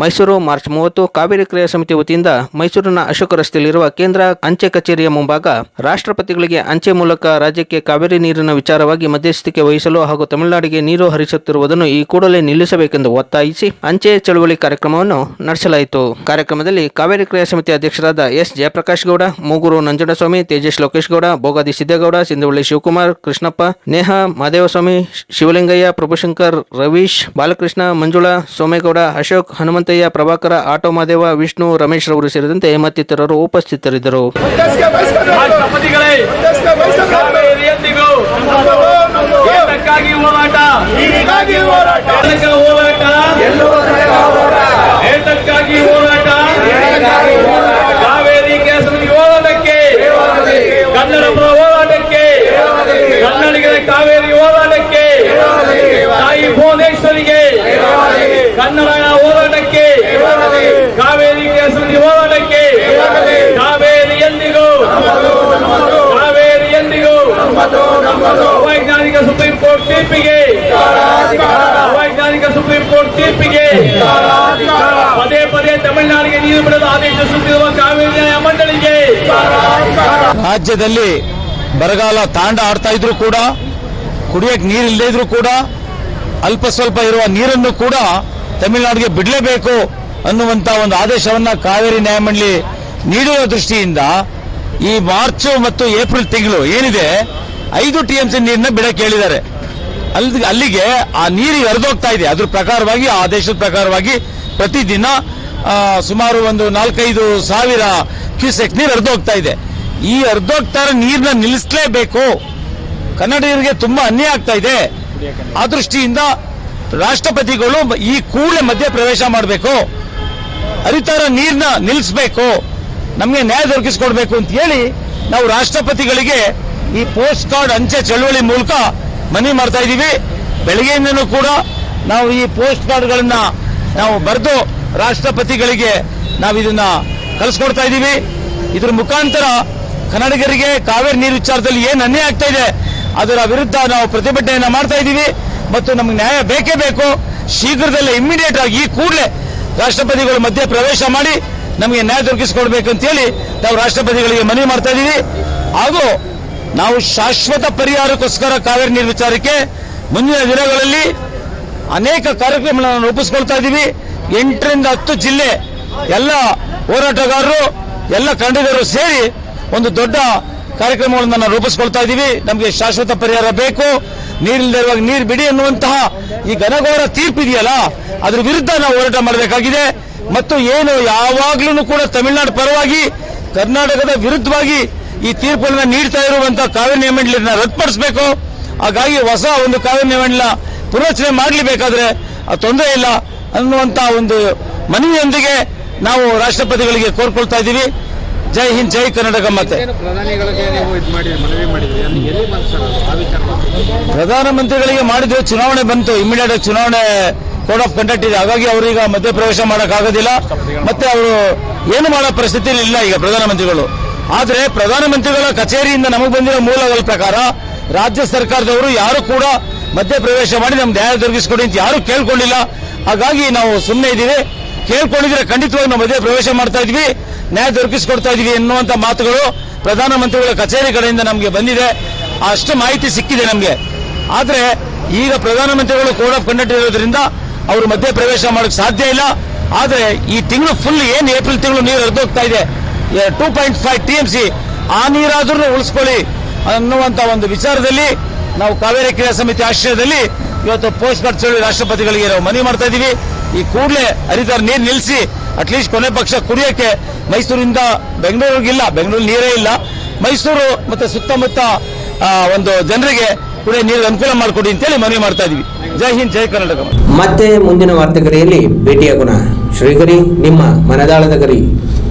Mysuru March ಮೂವತ್ತು ಕಾವೇರಿ ಕ್ರಿಯಾ ಸಮಿತಿ ವತಿಯಿಂದ ಮೈಸೂರಿನ ಅಶೋಕ ರಸ್ತೆಯಲ್ಲಿರುವ ಕೇಂದ್ರ ಅಂಚೆ ಕಚೇರಿಯ ಮುಂಭಾಗ ರಾಷ್ಟ್ರಪತಿಗಳಿಗೆ ಅಂಚೆ ಮೂಲಕ ರಾಜ್ಯಕ್ಕೆ ಕಾವೇರಿ ನೀರಿನ ವಿಚಾರವಾಗಿ ಮಧ್ಯಸ್ಥಿಕೆ ವಹಿಸಲು ಹಾಗೂ ತಮಿಳುನಾಡಿಗೆ ನೀರು ಹರಿಸುತ್ತಿರುವುದನ್ನು ಈ ಕೂಡಲೇ ನಿಲ್ಲಿಸಬೇಕೆಂದು ಒತ್ತಾಯಿಸಿ ಅಂಚೆ ಚಳುವಳಿ ಕಾರ್ಯಕ್ರಮವನ್ನು ನಡೆಸಲಾಯಿತು. ಕಾರ್ಯಕ್ರಮದಲ್ಲಿ ಕಾವೇರಿ ಕ್ರಿಯಾ ಸಮಿತಿ ಅಧ್ಯಕ್ಷರಾದ ಎಸ್ ಜಯಪ್ರಕಾಶ್ ಗೌಡ, ಮೂಗೂರು ನಂಜುಂಡಸ್ವಾಮಿ, ತೇಜಸ್ ಲೋಕೇಶ್ ಗೌಡ, ಬೋಗಾದಿ ಸಿದ್ದೇಗೌಡ, ಸಿಂಧುವಳ್ಳಿ ಶಿವಕುಮಾರ್, ಕೃಷ್ಣಪ್ಪ, ನೇಹ ಮಹದೇವಸ್ವಾಮಿ ಶಿವಲಿಂಗಯ್ಯ, ಪ್ರಭುಶಂಕರ್ ರವೀಶ್, ಬಾಲಕೃಷ್ಣ ಮಂಜುಳಾ, ಸೋಮೇಗೌಡ, ಅಶೋಕ್ ಹನುಮಂತಯ್ಯ ಪ್ರಭಾಕರ ಆಟೋ ಮಾದೇವ ವಿಷ್ಣು ರಮೇಶ್ ರವರು ಸೇರಿದಂತೆ ಮತ್ತಿತರರು ಉಪಸ್ಥಿತರಿದ್ದರು. ಹೋರಾಟ ಏತಕ ಹೋರಾಟ ಏತಕ್ಕಾಗಿ ಹೋರಾಟ ಕಾವೇರಿ ಕೇಸರಿ ಹೋರಾಟಕ್ಕೆ ಕನ್ನಡ ಪರ ಹೋರಾಟಕ್ಕೆ ಕನ್ನಡಿಗರ ಕಾವೇರಿ ಹೋರಾಟಕ್ಕೆ ತಾಯಿ ಭುವನೇಶ್ವರಿಗೆ ಕನ್ನಡ ಹೋರಾಟಕ್ಕೆ ಕಾವೇರಿ ಕೇಸರಿ ಹೋರಾಟಕ್ಕೆ ಕಾವೇರಿ ಎಂದಿಗೂ ಕಾವೇರಿ ಎಂದಿಗೂ ಅವೈಜ್ಞಾನಿಕ ಸುಪ್ರೀಂ ಕೋರ್ಟ್ ತೀರ್ಪಿಗೆ. ಅವೈಜ್ಞಾನಿಕ ಸುಪ್ರೀಂ ಕೋರ್ಟ್ ತೀರ್ಪಿಗೆ. ಪದೇ ಪದೇ ತಮಿಳುನಾಡಿಗೆ ನೀರು ಬಿಡಲು ಆದೇಶಿಸುತ್ತಿರುವ ಕಾವೇರಿ ನ್ಯಾಯ ಮಂಡಳಿಗೆ. ರಾಜ್ಯದಲ್ಲಿ ಬರಗಾಲ ತಾಂಡ ಆಡ್ತಾ ಇದ್ರು ಕೂಡ ಕುಡಿಯಕ್ಕೆ ನೀರು ಇಲ್ಲದೇ ಇದ್ರು ಕೂಡ, ಅಲ್ಪ ಸ್ವಲ್ಪ ಇರುವ ನೀರನ್ನು ಕೂಡ ತಮಿಳುನಾಡಿಗೆ ಬಿಡಲೇಬೇಕು ಅನ್ನುವಂತ ಒಂದು ಆದೇಶವನ್ನ ಕಾವೇರಿ ನ್ಯಾಯಮಂಡಳಿ ನೀಡುವ ದೃಷ್ಟಿಯಿಂದ ಈ ಮಾರ್ಚ್ ಮತ್ತು ಏಪ್ರಿಲ್ ತಿಂಗಳು ಏನಿದೆ, ಐದು ಟಿ ಎಂ ಸಿ ನೀರನ್ನ ಬಿಡಕ್ಕೆ ಹೇಳಿದ್ದಾರೆ. ಅಲ್ಲಿ ಅಲ್ಲಿಗೆ ಆ ನೀರು ಹರಿದೋಗ್ತಾ ಇದೆ. ಅದ್ರ ಪ್ರಕಾರವಾಗಿ, ಆ ಆದೇಶದ ಪ್ರಕಾರವಾಗಿ ಪ್ರತಿದಿನ ಸುಮಾರು ಒಂದು ನಾಲ್ಕೈದು ಸಾವಿರ ಕ್ಯೂಸೆಕ್ ನೀರು ಹರಿದೋಗ್ತಾ ಇದೆ. ಈ ಹರಿದೋಗ್ತಾ ಇರೋ ನೀರನ್ನ ನಿಲ್ಲಿಸಲೇಬೇಕು. ಕನ್ನಡಿಗರಿಗೆ ತುಂಬಾ ಅನ್ಯಾಯ ಆಗ್ತಾ ಇದೆ. ಆ ದೃಷ್ಟಿಯಿಂದ ರಾಷ್ಟ್ರಪತಿಗಳು ಈ ಕೂಡಲೇ ಮಧ್ಯ ಪ್ರವೇಶ ಮಾಡಬೇಕು ಹರಿತಾರ ನೀರನ್ನ ನಿಲ್ಲಿಸಬೇಕು. ನಮಗೆ ನ್ಯಾಯ ದೊರಕಿಸ್ಕೊಡ್ಬೇಕು ಅಂತ ಹೇಳಿ ನಾವು ರಾಷ್ಟ್ರಪತಿಗಳಿಗೆ ಈ ಪೋಸ್ಟ್ ಕಾರ್ಡ್ ಅಂಚೆ ಚಳುವಳಿ ಮೂಲಕ ಮನವಿ ಮಾಡ್ತಾ ಇದ್ದೀವಿ. ಬೆಳಗ್ಗೆಯಿಂದನೂ ಕೂಡ ನಾವು ಈ ಪೋಸ್ಟ್ ಕಾರ್ಡ್ಗಳನ್ನು ನಾವು ಬರೆದು ರಾಷ್ಟ್ರಪತಿಗಳಿಗೆ ನಾವು ಇದನ್ನ ಕಲಿಸ್ಕೊಡ್ತಾ ಇದ್ದೀವಿ. ಇದ್ರ ಮುಖಾಂತರ ಕನ್ನಡಿಗರಿಗೆ ಕಾವೇರಿ ನೀರು ವಿಚಾರದಲ್ಲಿ ಏನು ಅನ್ಯಾಯ ಆಗ್ತಾ ಇದೆ, ಅದರ ವಿರುದ್ಧ ನಾವು ಪ್ರತಿಭಟನೆಯನ್ನು ಮಾಡ್ತಾ ಇದ್ದೀವಿ. ಮತ್ತು ನಮಗೆ ನ್ಯಾಯ ಬೇಕೇ ಬೇಕು. ಶೀಘ್ರದಲ್ಲೇ ಇಮ್ಮಿಡಿಯೇಟ್ ಆಗಿ ಈ ಕೂಡಲೇ ರಾಷ್ಟ್ರಪತಿಗಳು ಮಧ್ಯೆ ಪ್ರವೇಶ ಮಾಡಿ ನಮಗೆ ನ್ಯಾಯ ದೊರಕಿಸಿಕೊಡ್ಬೇಕಂತೇಳಿ ನಾವು ರಾಷ್ಟ್ರಪತಿಗಳಿಗೆ ಮನವಿ ಮಾಡ್ತಾ ಇದ್ದೀವಿ. ಹಾಗೂ ನಾವು ಶಾಶ್ವತ ಪರಿಹಾರಕ್ಕೋಸ್ಕರ ಕಾವೇರಿ ನೀರು ವಿಚಾರಕ್ಕೆ ಮುಂದಿನ ದಿನಗಳಲ್ಲಿ ಅನೇಕ ಕಾರ್ಯಕ್ರಮಗಳನ್ನು ರೂಪಿಸ್ಕೊಳ್ತಾ ಇದ್ದೀವಿ. ಎಂಟರಿಂದ ಹತ್ತು ಜಿಲ್ಲೆ ಎಲ್ಲ ಹೋರಾಟಗಾರರು, ಎಲ್ಲ ಕನ್ನಡಿಗರು ಸೇರಿ ಒಂದು ದೊಡ್ಡ ಕಾರ್ಯಕ್ರಮಗಳನ್ನು ನಾವು ರೂಪಿಸ್ಕೊಳ್ತಾ ಇದ್ದೀವಿ. ನಮಗೆ ಶಾಶ್ವತ ಪರಿಹಾರ ಬೇಕು. ನೀರಿಲ್ಲದೆ ನೀರು ಬಿಡಿ ಎನ್ನುವಂತಹ ಈ ಘನಘೋರ ತೀರ್ಪಿದೆಯಲ್ಲ, ಅದ್ರ ವಿರುದ್ಧ ನಾವು ಹೋರಾಟ ಮಾಡಬೇಕಾಗಿದೆ. ಮತ್ತು ಏನು ಯಾವಾಗ್ಲೂ ಕೂಡ ತಮಿಳುನಾಡು ಪರವಾಗಿ ಕರ್ನಾಟಕದ ವಿರುದ್ಧವಾಗಿ ಈ ತೀರ್ಪನ್ನು ನೀಡ್ತಾ ಇರುವಂತಹ ಕಾವೇರಿ ನ್ಯಾಯಮಂಡಳಿಯನ್ನ ರದ್ದುಪಡಿಸಬೇಕು. ಹಾಗಾಗಿ ಹೊಸ ಒಂದು ಕಾವೇರಿ ನ್ಯಾಯಮಂಡಲ ಪುನರಚನೆ ಮಾಡಲೇಬೇಕಾದ್ರೆ ತೊಂದರೆ ಇಲ್ಲ ಅನ್ನುವಂತ ಒಂದು ಮನವಿಯೊಂದಿಗೆ ನಾವು ರಾಷ್ಟ್ರಪತಿಗಳಿಗೆ ಕೋರ್ಕೊಳ್ತಾ ಇದ್ದೀವಿ. ಜೈ ಹಿಂದ್ ಜೈ ಕರ್ನಾಟಕ ಮತ್ತೆ ಪ್ರಧಾನಮಂತ್ರಿಗಳಿಗೆ ಮಾಡಿದ್ರೆ? ಚುನಾವಣೆ ಬಂತು. ಇಮಿಡಿಯೇಟ್ ಆಗಿ ಚುನಾವಣೆ ಕೋಡ್ ಆಫ್ ಕಂಡಕ್ಟ್ ಇದೆ. ಹಾಗಾಗಿ ಅವರೀಗ ಮಧ್ಯಪ್ರವೇಶ ಮಾಡೋಕ್ಕಾಗೋದಿಲ್ಲ. ಮತ್ತೆ ಅವರು ಏನು ಮಾಡೋ ಪರಿಸ್ಥಿತಿಯಲ್ಲಿ ಇಲ್ಲ ಈಗ ಪ್ರಧಾನಮಂತ್ರಿಗಳು ಆದ್ರೆ ಪ್ರಧಾನಮಂತ್ರಿಗಳ ಕಚೇರಿಯಿಂದ ನಮಗೆ ಬಂದಿರೋ ಮೂಲಗಳ ಪ್ರಕಾರ ರಾಜ್ಯ ಸರ್ಕಾರದವರು ಯಾರು ಕೂಡ ಮಧ್ಯಪ್ರವೇಶ ಮಾಡಿ ನಮ್ಮ ನ್ಯಾಯ ದೊರಕಿಸಿಕೊಡಿ ಅಂತ ಯಾರು ಕೇಳ್ಕೊಂಡಿಲ್ಲ. ಹಾಗಾಗಿ ನಾವು ಸುಮ್ಮನೆ ಇದ್ದೀವಿ. ಕೇಳ್ಕೊಂಡಿದ್ರೆ ಖಂಡಿತವಾಗಿ ನಾವು ಮಧ್ಯೆ ಪ್ರವೇಶ ಮಾಡ್ತಾ ಇದ್ವಿ, ನ್ಯಾಯ ದೊರಕಿಸಿಕೊಡ್ತಾ ಇದ್ವಿ ಎನ್ನುವಂಥ ಮಾತುಗಳು ಪ್ರಧಾನಮಂತ್ರಿಗಳ ಕಚೇರಿ ಕಡೆಯಿಂದ ನಮಗೆ ಬಂದಿದೆ. ಅಷ್ಟು ಮಾಹಿತಿ ಸಿಕ್ಕಿದೆ ನಮಗೆ. ಆದರೆ ಈಗ ಪ್ರಧಾನಮಂತ್ರಿಗಳು ಕೋಡ್ ಆಫ್ ಕಂಡಕ್ಟ್ ಇರೋದ್ರಿಂದ ಅವರು ಮಧ್ಯೆ ಪ್ರವೇಶ ಮಾಡೋಕೆ ಸಾಧ್ಯ ಇಲ್ಲ. ಆದರೆ ಈ ತಿಂಗಳು ಫುಲ್ ಏನು ಏಪ್ರಿಲ್ ತಿಂಗಳು ನೀರು ಹರಿದೋಗ್ತಾ ಇದೆ. Two point five T M C ಆ ನೀರಾದ್ರೂ ಉಳಿಸ್ಕೊಳ್ಳಿ ಅನ್ನುವಂತ ಒಂದು ವಿಚಾರದಲ್ಲಿ ನಾವು ಕಾವೇರಿ ಕ್ರಿಯಾ ಸಮಿತಿ ಆಶ್ರಯದಲ್ಲಿ ಇವತ್ತು ಪೋಸ್ಟ್ ಕಾರ್ಡ್ ಹೇಳಿ ರಾಷ್ಟ್ರಪತಿಗಳಿಗೆ ನಾವು ಮನವಿ ಮಾಡ್ತಾ ಇದ್ದೀವಿ. ಈ ಕೂಡಲೇ ಹರಿದಾರ ನೀರು ನಿಲ್ಲಿಸಿ ಅಟ್ಲೀಸ್ಟ್ ಕೊನೆ ಪಕ್ಷ ಕುಡಿಯೋಕ್ಕೆ ಮೈಸೂರಿಂದ ಬೆಂಗಳೂರಿಗಿಲ್ಲ ಬೆಂಗಳೂರು ನೀರೇ ಇಲ್ಲ. ಮೈಸೂರು ಮತ್ತೆ ಸುತ್ತಮುತ್ತ ಒಂದು ಜನರಿಗೆ ಕುಡಿಯೋ ನೀರು ಅನುಕೂಲ ಮಾಡಿಕೊಡಿ ಅಂತೇಳಿ ಮನವಿ ಮಾಡ್ತಾ ಇದೀವಿ ಜೈ ಹಿಂದ್, ಜೈ ಕರ್ನಾಟಕ. ಮತ್ತೆ ಮುಂದಿನ ವಾರ್ತೆಗರಿಯಲ್ಲಿ ಭೇಟಿಯಾಗೋಣ. ಶ್ರೀಗರಿ, ನಿಮ್ಮ ಮನದಾಳದ ಗರಿ.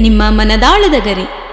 ನಿಮ್ಮ ಮನದಾಳದ ಗರಿ.